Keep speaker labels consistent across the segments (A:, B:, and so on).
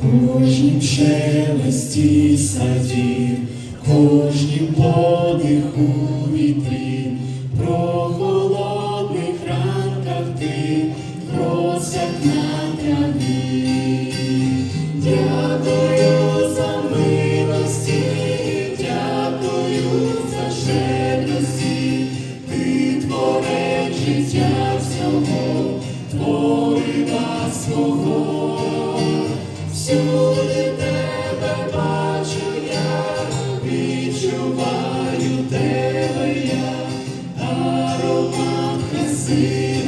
A: кожнім шелесті садів, кожнім подиху вітрів, про холодних ранках ти просять на траві. Дякую за милості, дякую за щедрості, ти творець життя всього, творива свого. Всюди тебе бачу я, відчуваю тебе я, аромат краси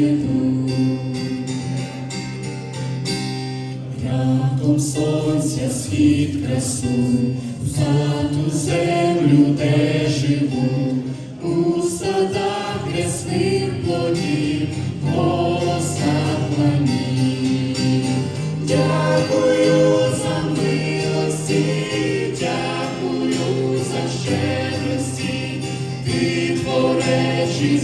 A: дух. Сонця світ красуй, за ту землю, де живу, у садах рясних плодів, планів. Дякую за милості, дякую за щедрості, ти творець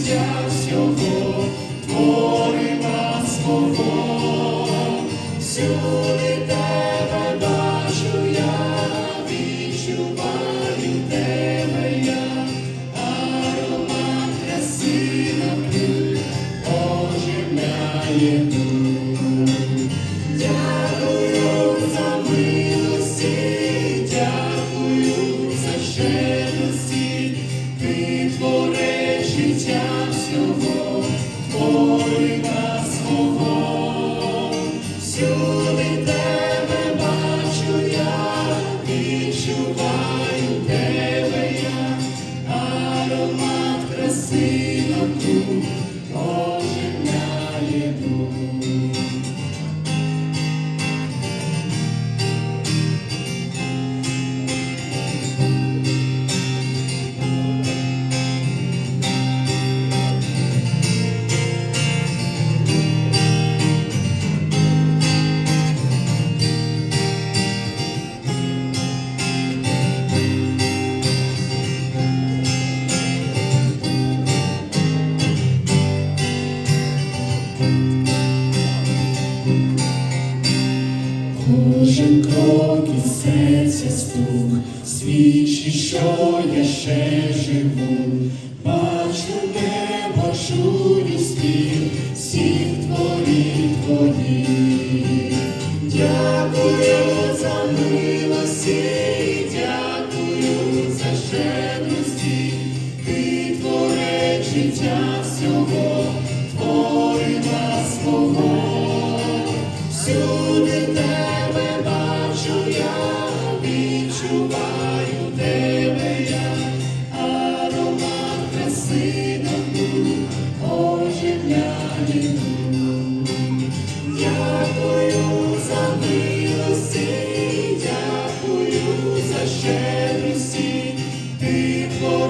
A: свідчить, що я ще живу.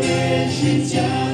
A: Ти життя